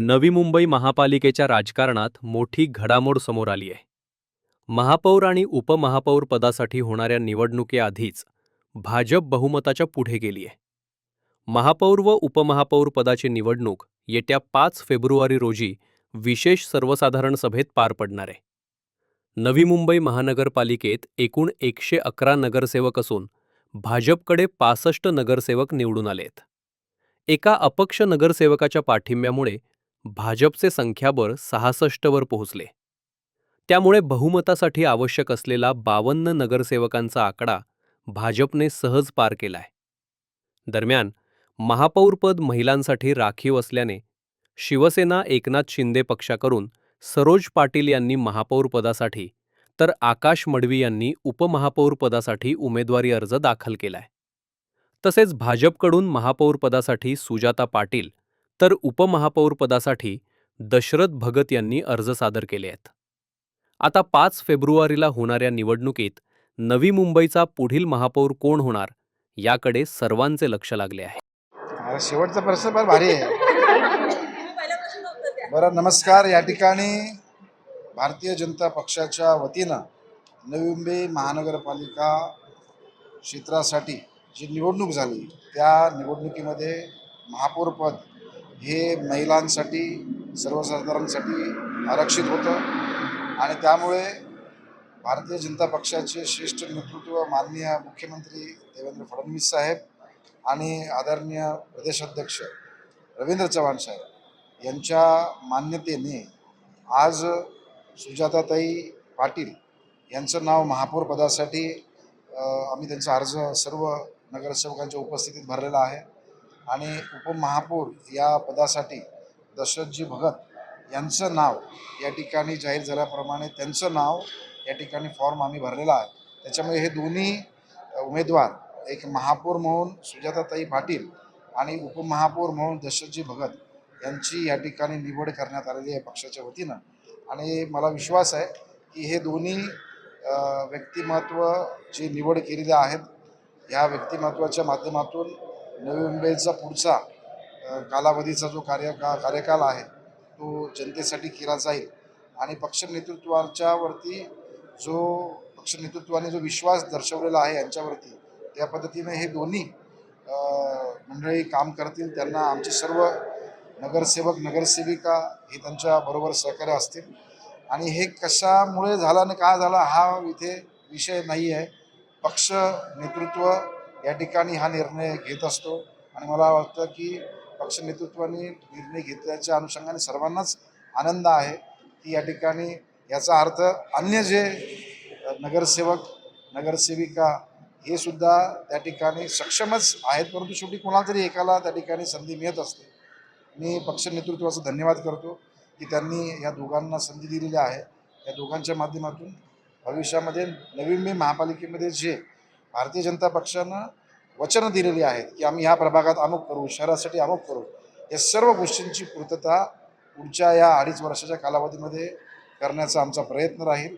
नवी मुंबई महापालिकेच्या राजकारणात मोठी घडामोड समोर आली आहे. महापौर आणि उपमहापौर पदासाठी होणाऱ्या निवडणुकीआधीच भाजप बहुमताच्या पुढे गेली आहे. महापौर व उपमहापौर पदाची निवडणूक येत्या पाच फेब्रुवारी रोजी विशेष सर्वसाधारण सभेत पार पडणार आहे. नवी मुंबई महानगरपालिकेत एकूण एकशे अकरा नगरसेवक असून भाजपकडे पासष्ट नगरसेवक निवडून आलेत. एका अपक्ष नगरसेवकाच्या पाठिंब्यामुळे भाजपचे संख्याबळ सहासष्टवर पोहोचले. त्यामुळे बहुमतासाठी आवश्यक असलेला बावन्न नगरसेवकांचा आकडा भाजपने सहज पार केलाय. दरम्यान महापौरपद महिलांसाठी राखीव असल्याने शिवसेना एकनाथ शिंदे पक्षाकडून सरोज पाटील यांनी महापौरपदासाठी तर आकाश मडवी यांनी उपमहापौरपदासाठी उमेदवारी अर्ज दाखल केलाय. तसेच भाजपकडून महापौरपदासाठी सुजाता पाटील तर उपमहापौरपदासाठी दशरथ भगत यांनी अर्ज सादर केले आहेत. आता पाच फेब्रुवारीला होणाऱ्या निवडणुकीत नवी मुंबईचा पुढील महापौर कोण होणार याकडे सर्वांचे लक्ष लागले आहे. शेवटचा प्रश्न फार भारी आहे. बरं नमस्कार. या ठिकाणी भारतीय जनता पक्षाच्या वतीनं नवी मुंबई महानगरपालिका क्षेत्रासाठी जी निवडणूक झाली त्या निवडणुकीमध्ये महापौरपद हे महिलांसाठी सर्वसाधारणसाठी आरक्षित होतं. आणि त्यामुळे भारतीय जनता पक्षाचे श्रेष्ठ नेतृत्व माननीय मुख्यमंत्री देवेंद्र फडणवीस साहेब आणि आदरणीय प्रदेशाध्यक्ष रवींद्र चव्हाण साहेब यांच्या मान्यतेने आज सुजाताताई पाटील यांचं नाव महापौर पदासाठी आम्ही त्यांचा अर्ज सर्व नगरसेवकांच्या उपस्थितीत भरलेला आहे. आणि उपमहापौर या पदासाठी दशरथजी भगत यांचं नाव या ठिकाणी जाहीर झाल्याप्रमाणे त्यांचं नाव या ठिकाणी फॉर्म आम्ही भरलेला आहे. त्याच्यामुळे हे दोन्ही उमेदवार एक महापौर म्हणून सुजाताताई पाटील आणि उपमहापौर म्हणून दशरथजी भगत यांची या ठिकाणी निवड करण्यात आलेली आहे पक्षाच्या वतीनं. आणि मला विश्वास आहे की हे दोन्ही व्यक्तिमत्व जी निवड केलेली आहेत ह्या व्यक्तिमत्वाच्या माध्यमातून नवी मुंबईचा पुढचा कालावधीचा जो कार्य का कार्यकाल आहे तो जनतेसाठी केला जाईल. आणि पक्ष नेतृत्वाच्या वरती जो पक्ष नेतृत्वाने जो विश्वास दर्शवलेला आहे यांच्यावरती त्या पद्धतीने हे दोन्ही मंडळी काम करतील. त्यांना आमचे सर्व नगरसेवक नगरसेविका हे त्यांच्या बरोबर सहकार्य असतील. आणि हे कशामुळे झालं आणि का झाला हा इथे विषय नाही आहे पक्ष नेतृत्व या ठिकाणी हा निर्णय घेत असतो. आणि मला वाटतं की पक्ष नेतृत्वाने निर्णय घेतल्याच्या अनुषंगाने सर्वांनाच आनंद आहे की या ठिकाणी याचा अर्थ अन्य जे नगरसेवक नगरसेविका हे सुद्धा त्या ठिकाणी सक्षमच आहेत परंतु शेवटी कोणाला तरी एकाला त्या ठिकाणी संधी मिळत असते. मी पक्ष नेतृत्वाचा धन्यवाद करतो की त्यांनी या दोघांना संधी दिलेली आहे. या दोघांच्या माध्यमातून भविष्यामध्ये नवीन मी महापालिकेमध्ये जे भारतीय जनता पक्षानं वचनं दिलेली आहेत की आम्ही ह्या प्रभागात अमुक करू शहरासाठी अमुक करू. या सर्व गोष्टींची पूर्तता पुढच्या या अडीच वर्षाच्या कालावधीमध्ये करण्याचा आमचा प्रयत्न राहील.